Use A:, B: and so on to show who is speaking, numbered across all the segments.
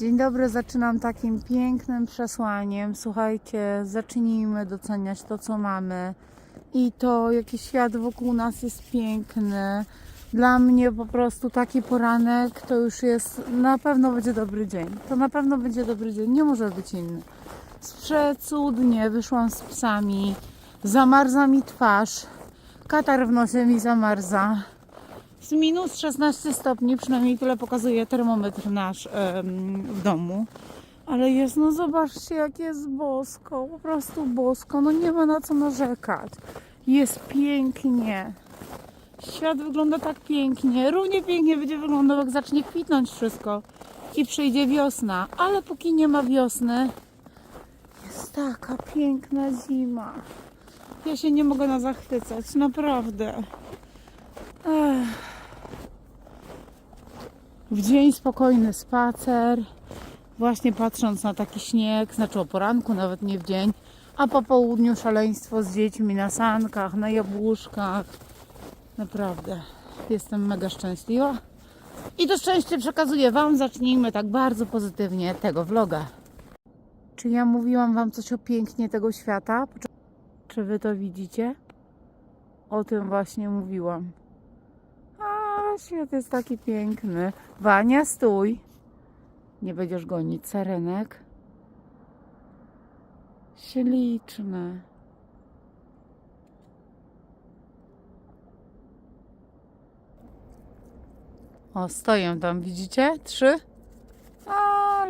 A: Dzień dobry, zaczynam takim pięknym przesłaniem. Słuchajcie, zacznijmy doceniać to, co mamy i to, jaki świat wokół nas jest piękny. Dla mnie po prostu taki poranek to już jest, na pewno będzie dobry dzień. To na pewno będzie dobry dzień, nie może być inny. Przecudnie wyszłam z psami, zamarza mi twarz, katar w nosie mi zamarza. Z minus 16 stopni, przynajmniej tyle pokazuje termometr nasz em, w domu. Ale jest, no zobaczcie, jak jest bosko, po prostu bosko, no nie ma na co narzekać. Jest pięknie. Świat wygląda tak pięknie. Równie pięknie będzie wyglądał, jak zacznie kwitnąć wszystko i przyjdzie wiosna. Ale póki nie ma wiosny, jest taka piękna zima. Ja się nie mogę na zachwycać, naprawdę. W dzień spokojny spacer, właśnie patrząc na taki śnieg, znaczy o poranku, nawet nie w dzień, a po południu szaleństwo z dziećmi na sankach, na jabłuszkach. Naprawdę jestem mega szczęśliwa. I to szczęście przekazuję Wam. Zacznijmy tak bardzo pozytywnie tego vloga. Czy ja mówiłam Wam coś o pięknie tego świata? Czy Wy to widzicie? O tym właśnie mówiłam. Świat jest taki piękny. Wania, stój. Nie będziesz gonić sarenek. Śliczne. O, stoję tam, widzicie? Trzy.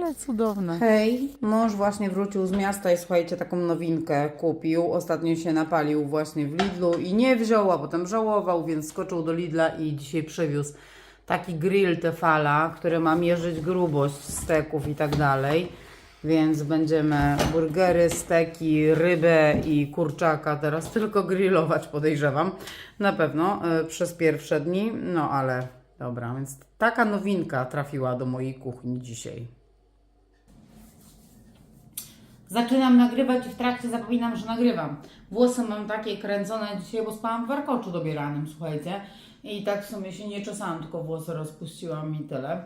A: Ale cudowne.
B: Hej, mąż właśnie wrócił z miasta i słuchajcie, taką nowinkę kupił. Ostatnio się napalił właśnie w Lidlu i nie wziął, a potem żałował, więc skoczył do Lidla i dzisiaj przywiózł taki grill Tefala, który ma mierzyć grubość steków i tak dalej. Więc będziemy burgery, steki, rybę i kurczaka teraz tylko grillować, podejrzewam. Na pewno y, przez pierwsze dni. No ale dobra, więc taka nowinka trafiła do mojej kuchni dzisiaj. Zaczynam nagrywać i w trakcie zapominam, że nagrywam. Włosy mam takie kręcone dzisiaj, bo spałam w warkoczu dobieranym, słuchajcie. I tak w sumie się nie czesałam, tylko włosy rozpuściłam i tyle.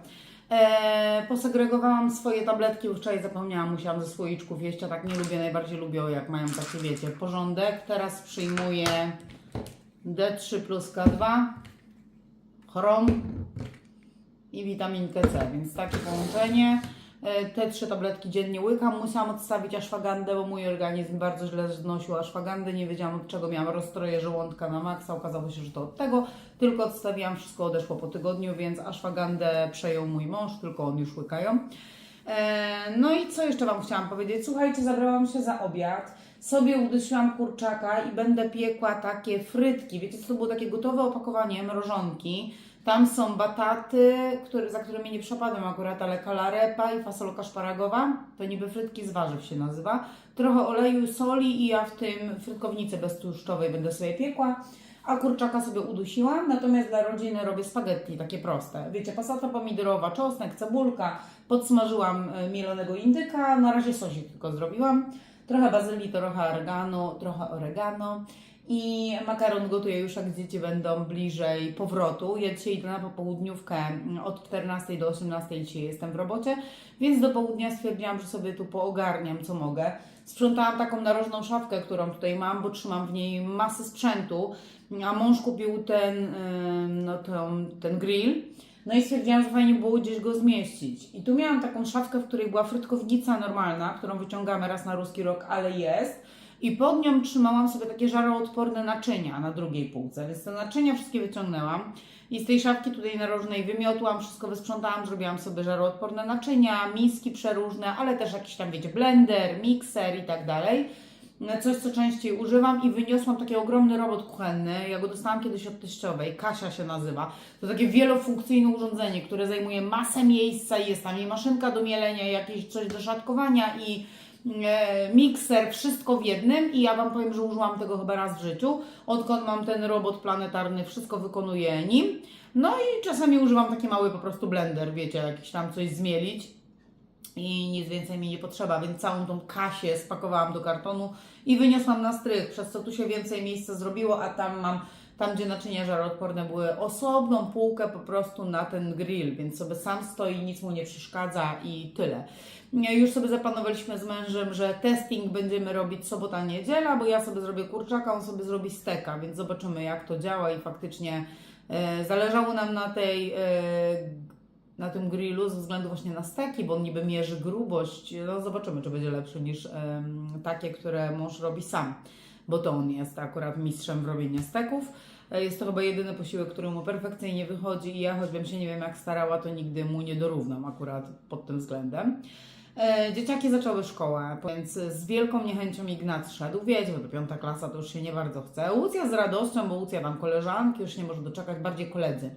B: Eee, posegregowałam swoje tabletki, wczoraj zapomniałam, musiałam ze słoiczków jeść, a tak nie lubię, najbardziej lubię jak mają takie, wiecie, porządek. Teraz przyjmuję D3 plus K2, chrom i witaminkę C, więc takie połączenie. E, Te trzy tabletki dziennie łykam. Musiałam odstawić aszwagandę, bo mój organizm bardzo źle znosił aszwagandę. Nie wiedziałam od czego miałam rozstroje żołądka na maksa. Okazało się, że to od tego. Tylko odstawiłam, wszystko odeszło po tygodniu, więc aszwagandę przejął mój mąż, tylko on już łykają. E, No i co jeszcze Wam chciałam powiedzieć? Słuchajcie, zabrałam się za obiad. Sobie udusiłam kurczaka i będę piekła takie frytki. Wiecie, to było takie gotowe opakowanie mrożonki. Tam są bataty, za którymi nie przepadam akurat, ale kalarepa i fasolka szparagowa. To niby frytki z warzyw się nazywa. Trochę oleju, soli i ja w tym frytkownicy beztłuszczowej będę sobie piekła. A kurczaka sobie udusiłam, natomiast dla rodziny robię spaghetti, takie proste. Wiecie, pasata pomidorowa, czosnek, cebulka. Podsmażyłam e, mielonego indyka, na razie sosik tylko zrobiłam. Trochę bazylii, trochę oregano, trochę oregano. I makaron gotuję już jak dzieci będą bliżej powrotu. Ja dzisiaj idę na popołudniówkę od 14 do 18 dzisiaj jestem w robocie, więc do południa stwierdziłam, że sobie tu poogarniam co mogę. Sprzątałam taką narożną szafkę, którą tutaj mam, bo trzymam w niej masę sprzętu, a mąż kupił ten, no, ten, ten grill. No i stwierdziłam, że fajnie było gdzieś go zmieścić. I tu miałam taką szafkę, w której była frytkownica normalna, którą wyciągamy raz na ruski rok, ale jest. I pod nią trzymałam sobie takie żaroodporne naczynia na drugiej półce, więc te naczynia wszystkie wyciągnęłam. I z tej szafki tutaj narożnej wymiotłam, wszystko wysprzątałam, zrobiłam sobie żaroodporne naczynia, miski przeróżne, ale też jakiś tam, wiecie, blender, mikser i tak dalej. Coś, co częściej używam i wyniosłam taki ogromny robot kuchenny. Ja go dostałam kiedyś od teściowej, Kasia się nazywa. To takie wielofunkcyjne urządzenie, które zajmuje masę miejsca i jest tam i maszynka do mielenia, jakieś coś do szatkowania i mikser, wszystko w jednym i ja Wam powiem, że użyłam tego chyba raz w życiu. Odkąd mam ten robot planetarny, wszystko wykonuję nim. No i czasami używam taki mały po prostu blender, wiecie, jakiś tam coś zmielić i nic więcej mi nie potrzeba, więc całą tą kasię spakowałam do kartonu i wyniosłam na strych, przez co tu się więcej miejsca zrobiło, a tam mam tam gdzie naczynia żaroodporne były, osobną półkę po prostu na ten grill, więc sobie sam stoi, nic mu nie przeszkadza i tyle. Już sobie zaplanowaliśmy z mężem, że testing będziemy robić sobota, niedziela, bo ja sobie zrobię kurczaka, on sobie zrobi steka, więc zobaczymy jak to działa i faktycznie e, zależało nam na tej e, na tym grillu ze względu właśnie na steki, bo on niby mierzy grubość. No zobaczymy, czy będzie lepszy niż em, takie, które mąż robi sam, bo to on jest akurat mistrzem w robieniu steków. E, Jest to chyba jedyny posiłek, który mu perfekcyjnie wychodzi i ja choćbym się nie wiem jak starała, to nigdy mu nie dorównam akurat pod tym względem. E, Dzieciaki zaczęły szkołę, więc z wielką niechęcią Ignat szedł. Wiecie, bo to piąta klasa to już się nie bardzo chce. Łucja z radością, bo Łucja tam koleżanki, już nie może doczekać, bardziej koledzy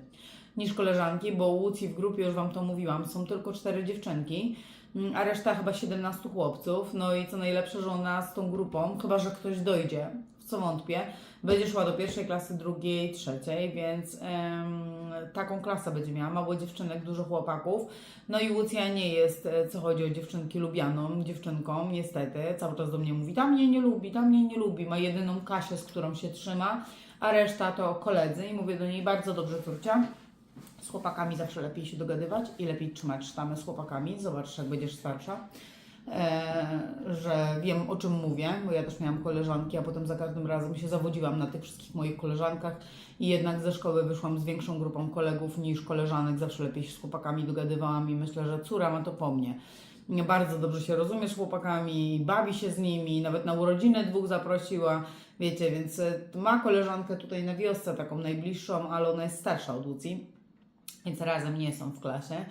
B: niż koleżanki, bo Łucji w grupie, już Wam to mówiłam, są tylko cztery dziewczynki, mm, a reszta chyba 17 chłopców. No i co najlepsze, że ona z tą grupą, chyba że ktoś dojdzie, w co wątpię, będzie szła do pierwszej klasy, drugiej, trzeciej, więc taką klasę będzie miała. Mało dziewczynek, dużo chłopaków. No i Łucja nie jest, e, co chodzi o dziewczynki, lubianą dziewczynką, niestety. Cały czas do mnie mówi, tam mnie nie lubi, tam mnie nie lubi. Ma jedyną Kasię, z którą się trzyma, a reszta to koledzy. I mówię do niej, bardzo dobrze, Turcia. Z chłopakami zawsze lepiej się dogadywać i lepiej trzymać sztamę z chłopakami. Zobacz, jak będziesz starsza. E, że wiem o czym mówię, bo ja też miałam koleżanki, a potem za każdym razem się zawodziłam na tych wszystkich moich koleżankach i jednak ze szkoły wyszłam z większą grupą kolegów niż koleżanek. Zawsze lepiej się z chłopakami dogadywałam i myślę, że córa ma to po mnie. Bardzo dobrze się rozumiesz z chłopakami, bawi się z nimi, nawet na urodziny dwóch zaprosiła, wiecie, więc e, ma koleżankę tutaj na wiosce, taką najbliższą, ale ona jest starsza od Lucji więc razem nie są w klasie.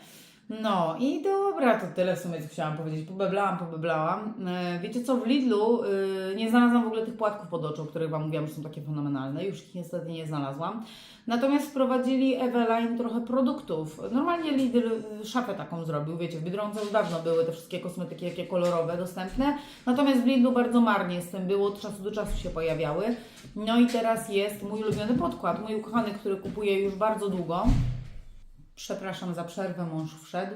B: No i dobra, to tyle w sumie, co chciałam powiedzieć. Pobeblałam, pobeblałam. E, Wiecie co, w Lidlu y, nie znalazłam w ogóle tych płatków pod oczy, o których Wam mówiłam, że są takie fenomenalne. Już ich niestety nie znalazłam. Natomiast wprowadzili Eveline trochę produktów. Normalnie Lidl y, szafę taką zrobił, wiecie, w Biedronce już dawno były te wszystkie kosmetyki, jakie kolorowe, dostępne. Natomiast w Lidlu bardzo marnie z tym było, od czasu do czasu się pojawiały. No i teraz jest mój ulubiony podkład, mój ukochany, który kupuję już bardzo długo. Przepraszam za przerwę, mąż wszedł.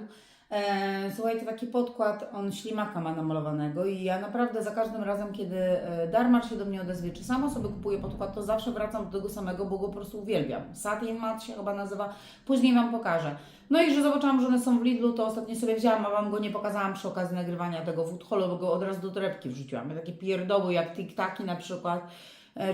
B: E, słuchajcie, taki podkład, on ślimaka ma namalowanego i ja naprawdę za każdym razem, kiedy e, Darmar się do mnie odezwie, czy sama sobie kupuję podkład, to zawsze wracam do tego samego, bo go po prostu uwielbiam. Satin Mat się chyba nazywa, później Wam pokażę. No i że zobaczyłam, że one są w Lidlu, to ostatnio sobie wzięłam, a Wam go nie pokazałam przy okazji nagrywania tego food bo go od razu do torebki wrzuciłam. Takie pierdoły jak tiktaki na przykład,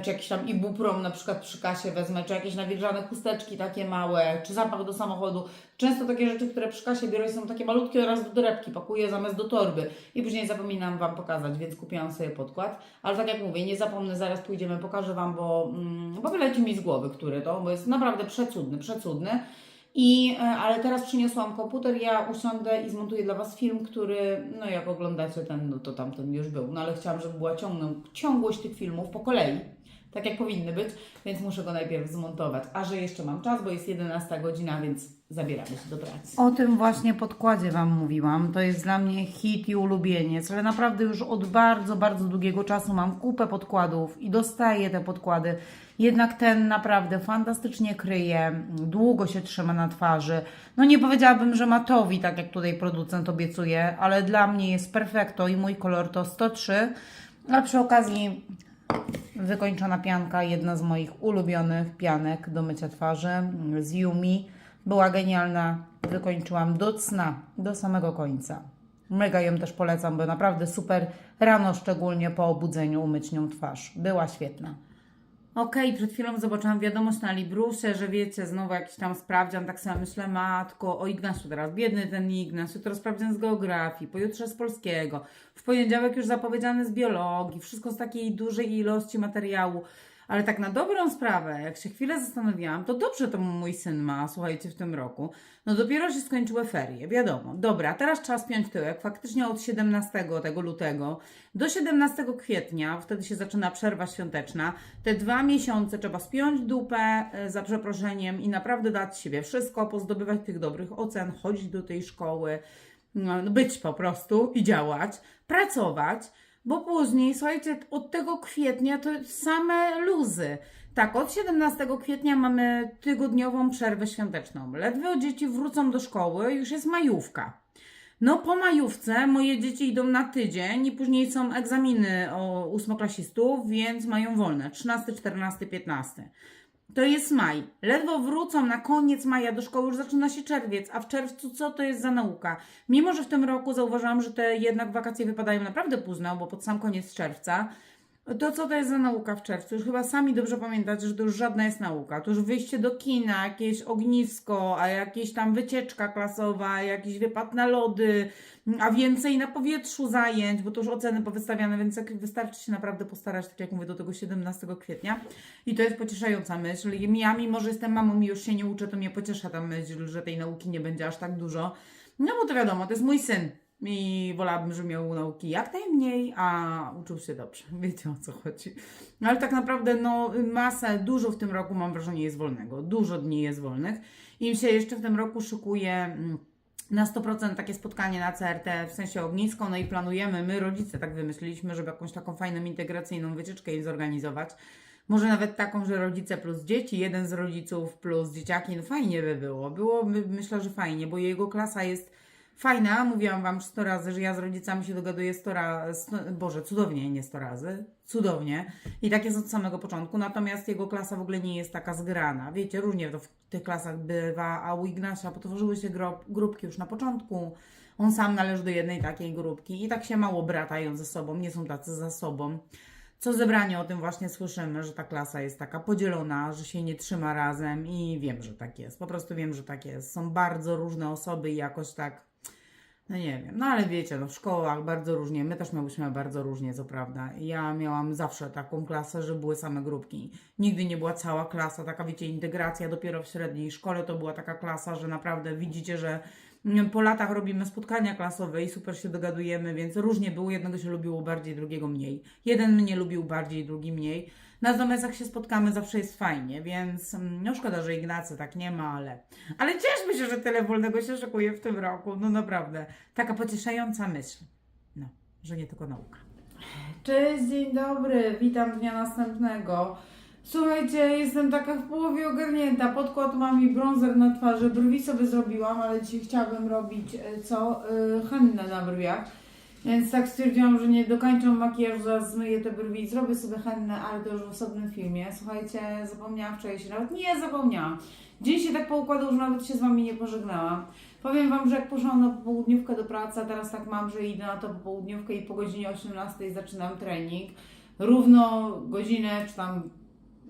B: czy jakiś tam ibuprom na przykład przy kasie wezmę, czy jakieś nawilżane chusteczki takie małe, czy zapach do samochodu. Często takie rzeczy, które przy kasie biorę są takie malutkie, od razu do torebki pakuję zamiast do torby i później zapominam Wam pokazać, więc kupiłam sobie podkład. Ale tak jak mówię, nie zapomnę, zaraz pójdziemy, pokażę Wam, bo, mm, bo wyleci mi z głowy, który to, bo jest naprawdę przecudny, przecudny. I, e, ale teraz przyniosłam komputer, ja usiądę i zmontuję dla Was film, który, no jak oglądacie ten, no to tamten już był, no ale chciałam, żeby była ciągną, ciągłość tych filmów po kolei, tak jak powinny być, więc muszę go najpierw zmontować. A że jeszcze mam czas, bo jest 11 godzina, więc zabieramy się do pracy.
A: O tym właśnie podkładzie Wam mówiłam. To jest dla mnie hit i ulubieniec, ale naprawdę już od bardzo, bardzo długiego czasu mam kupę podkładów i dostaję te podkłady. Jednak ten naprawdę fantastycznie kryje, długo się trzyma na twarzy. No nie powiedziałabym, że matowi, tak jak tutaj producent obiecuje, ale dla mnie jest perfekto i mój kolor to 103. A przy okazji wykończona pianka, jedna z moich ulubionych pianek do mycia twarzy z Yumi. Była genialna, wykończyłam do cna, do samego końca. Mega ją też polecam, bo naprawdę super rano, szczególnie po obudzeniu, umyć nią twarz. Była świetna. Okej, przed chwilą zobaczyłam wiadomość na Librusie, że wiecie, znowu jakiś tam sprawdzian, tak sobie myślę, matko, o Ignasiu teraz, biedny ten Ignaś, jutro sprawdzian z geografii, pojutrze z polskiego, w poniedziałek już zapowiedziany z biologii, wszystko z takiej dużej ilości materiału, ale tak na dobrą sprawę, jak się chwilę zastanowiłam, to dobrze to mój syn ma, słuchajcie, w tym roku. No dopiero się skończyły ferie, wiadomo. Dobra, teraz trzeba spiąć tyłek. Faktycznie od 17 tego lutego do 17 kwietnia, wtedy się zaczyna przerwa świąteczna. Te dwa miesiące trzeba spiąć dupę e, za przeproszeniem i naprawdę dać siebie wszystko, pozdobywać tych dobrych ocen, chodzić do tej szkoły, no, być po prostu i działać, pracować. Bo później, słuchajcie, od tego kwietnia to same luzy. Tak, od 17 kwietnia mamy tygodniową przerwę świąteczną. Ledwo dzieci wrócą do szkoły, już jest majówka. No po majówce moje dzieci idą na tydzień i później są egzaminy o ósmoklasistów, więc mają wolne 13, 14, 15.
B: to jest maj. Ledwo wrócą na koniec maja do szkoły, już zaczyna się czerwiec, a w czerwcu co to jest za nauka? Mimo, że w tym roku zauważyłam, że te jednak wakacje wypadają naprawdę późno, bo pod sam koniec czerwca, to co to jest za nauka w czerwcu? Już chyba sami dobrze pamiętacie, że to już żadna jest nauka. To już wyjście do kina, jakieś ognisko, a jakieś tam wycieczka klasowa, jakiś wypad na lody, a więcej na powietrzu zajęć, bo to już oceny powystawiane, więc wystarczy się naprawdę postarać, tak jak mówię, do tego 17 kwietnia. I to jest pocieszająca myśl. Ja, mimo że jestem mamą i już się nie uczę, to mnie pociesza ta myśl, że tej nauki nie będzie aż tak dużo. No bo to wiadomo, to jest mój syn. I wolałabym, żeby miał nauki jak najmniej, a uczył się dobrze. Wiecie o co chodzi. No ale tak naprawdę, no, masę, dużo w tym roku mam wrażenie jest wolnego. Dużo dni jest wolnych. I mi się jeszcze w tym roku szykuje mm, na 100% takie spotkanie na CRT, w sensie ognisko. No i planujemy, my rodzice tak wymyśliliśmy, żeby jakąś taką fajną integracyjną wycieczkę im zorganizować. Może nawet taką, że rodzice plus dzieci, jeden z rodziców plus dzieciaki, no fajnie by było. Byłoby, myślę, że fajnie, bo jego klasa jest fajna. Mówiłam Wam 100 razy, że ja z rodzicami się dogaduję 100 razy, Boże, cudownie, nie 100 razy, cudownie. I tak jest od samego początku, natomiast jego klasa w ogóle nie jest taka zgrana. Wiecie, różnie to w tych klasach bywa, a u Ignasia potworzyły się gro- grupki już na początku. On sam należy do jednej takiej grupki i tak się mało bratają ze sobą, nie są tacy za sobą. Co zebranie o tym właśnie słyszymy, że ta klasa jest taka podzielona, że się nie trzyma razem i wiem, że tak jest. Po prostu wiem, że tak jest. Są bardzo różne osoby i jakoś tak, no nie wiem. No ale wiecie, no w szkołach bardzo różnie. My też miałyśmy bardzo różnie, co prawda. Ja miałam zawsze taką klasę, że były same grupki. Nigdy nie była cała klasa, taka wiecie, integracja. Dopiero w średniej szkole to była taka klasa, że naprawdę widzicie, że po latach robimy spotkania klasowe i super się dogadujemy, więc różnie było. Jednego się lubiło bardziej, drugiego mniej. Jeden mnie lubił bardziej, drugi mniej. Natomiast jak się spotkamy, zawsze jest fajnie, więc mm, no szkoda, że Ignacy tak nie ma, ale, ale cieszmy się, że tyle wolnego się szykuje w tym roku. No naprawdę, taka pocieszająca myśl. No, że nie tylko nauka. Cześć, dzień dobry, witam dnia następnego. Słuchajcie, jestem taka w połowie ogarnięta. Podkład mam i bronzer na twarzy. Brwi sobie zrobiłam, ale dzisiaj chciałabym robić e, co? Hannę na brwiach. Więc tak stwierdziłam, że nie dokończę makijażu, zaraz zmyję te brwi i zrobię sobie hennę, ale to już w osobnym filmie. Słuchajcie, zapomniałam wczoraj się, nawet nie zapomniałam. Dzień się tak poukładał, że nawet się z Wami nie pożegnałam. Powiem Wam, że jak poszłam na popołudniówkę do pracy, a teraz tak mam, że idę na to popołudniówkę i po godzinie 18 zaczynam trening. Równo godzinę, czy tam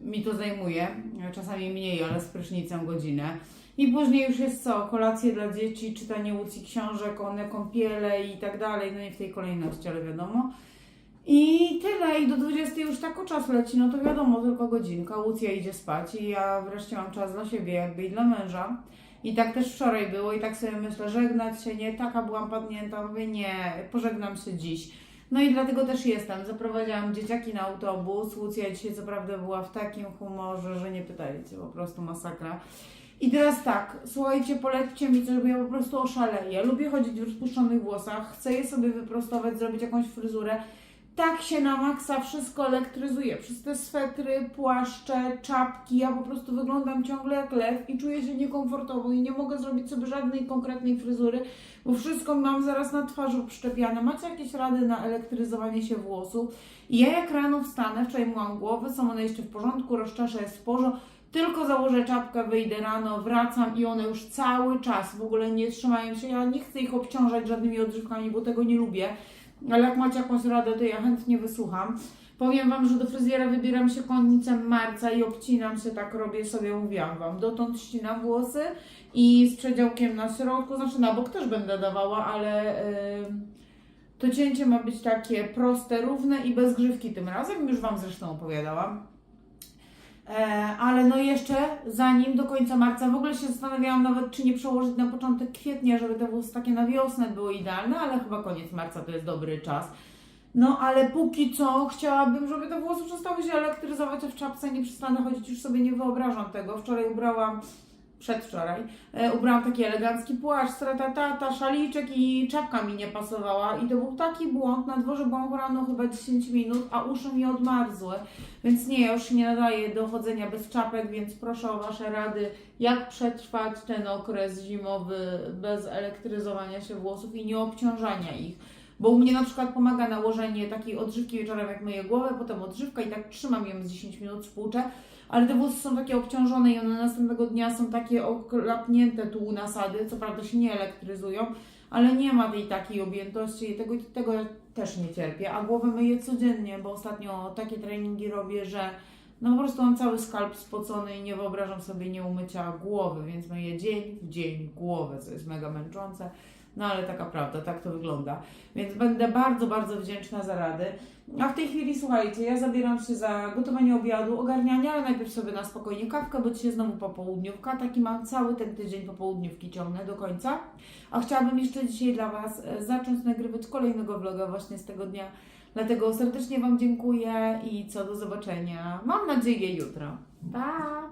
B: mi to zajmuje, czasami mniej, ale z prysznicem godzinę. I później już jest co? Kolacje dla dzieci, czytanie łucji książek, one kąpiele i tak dalej, no nie w tej kolejności, ale wiadomo. I tyle, i do 20 już tak o czas leci, no to wiadomo, tylko godzinka, Łucja idzie spać i ja wreszcie mam czas dla siebie jakby i dla męża. I tak też wczoraj było i tak sobie myślę, żegnać się, nie, taka byłam padnięta, mówię nie, pożegnam się dziś. No i dlatego też jestem. Zaprowadziłam dzieciaki na autobus. Łucja dzisiaj co prawda była w takim humorze, że nie pytajcie, po prostu masakra. I teraz tak, słuchajcie, polećcie mi coś, bo ja po prostu oszaleję. Lubię chodzić w rozpuszczonych włosach, chcę je sobie wyprostować, zrobić jakąś fryzurę. Tak się na maksa wszystko elektryzuje. Przez te swetry, płaszcze, czapki, ja po prostu wyglądam ciągle jak lew i czuję się niekomfortowo i nie mogę zrobić sobie żadnej konkretnej fryzury, bo wszystko mam zaraz na twarzy przyczepiane. Macie jakieś rady na elektryzowanie się włosów? Ja jak rano wstanę, wczoraj myłam głowy, są one jeszcze w porządku, rozczeszę jest w porządku, tylko założę czapkę, wyjdę rano, wracam i one już cały czas w ogóle nie trzymają się. Ja nie chcę ich obciążać żadnymi odżywkami, bo tego nie lubię. Ale jak macie jakąś radę, to ja chętnie wysłucham. Powiem Wam, że do fryzjera wybieram się końcem marca i obcinam się, tak robię sobie, mówiłam Wam. Dotąd ścinam włosy i z przedziałkiem na środku, znaczy na bok też będę dawała, ale yy, to cięcie ma być takie proste, równe i bez grzywki tym razem. Już Wam zresztą opowiadałam. E, ale no jeszcze zanim do końca marca, w ogóle się zastanawiałam nawet, czy nie przełożyć na początek kwietnia, żeby te włosy takie na wiosnę były idealne, ale chyba koniec marca to jest dobry czas. No ale póki co chciałabym, żeby te włosy przestały się elektryzować, a w czapce nie przestanę chodzić, już sobie nie wyobrażam tego. Wczoraj ubrałam, przedwczoraj, e, ubrałam taki elegancki płaszcz, tata, szaliczek i czapka mi nie pasowała i to był taki błąd, na dworze byłam rano chyba 10 minut, a uszy mi odmarzły, więc nie, ja już się nie nadaję do chodzenia bez czapek, więc proszę o Wasze rady, jak przetrwać ten okres zimowy bez elektryzowania się włosów i nie obciążania ich. Bo u mnie na przykład pomaga nałożenie takiej odżywki wieczorem, jak myję głowę, potem odżywka i tak trzymam ją z 10 minut, spłuczę. Ale te włosy są takie obciążone i one następnego dnia są takie oklapnięte tu u nasady. Co prawda się nie elektryzują, ale nie ma tej takiej objętości i tego, tego ja też nie cierpię. A głowę myję codziennie, bo ostatnio takie treningi robię, że no po prostu mam cały skalp spocony i nie wyobrażam sobie nie umycia głowy, więc myję dzień w dzień głowę, co jest mega męczące. No ale taka prawda, tak to wygląda. Więc będę bardzo, bardzo wdzięczna za rady. A w tej chwili słuchajcie, ja zabieram się za gotowanie obiadu, ogarnianie, ale najpierw sobie na spokojnie kawkę, bo dzisiaj znowu popołudniówka. Taki mam cały ten tydzień popołudniówki ciągnę do końca. A chciałabym jeszcze dzisiaj dla Was e, zacząć nagrywać kolejnego vloga właśnie z tego dnia. Dlatego serdecznie Wam dziękuję i co do zobaczenia. Mam nadzieję jutro. Pa!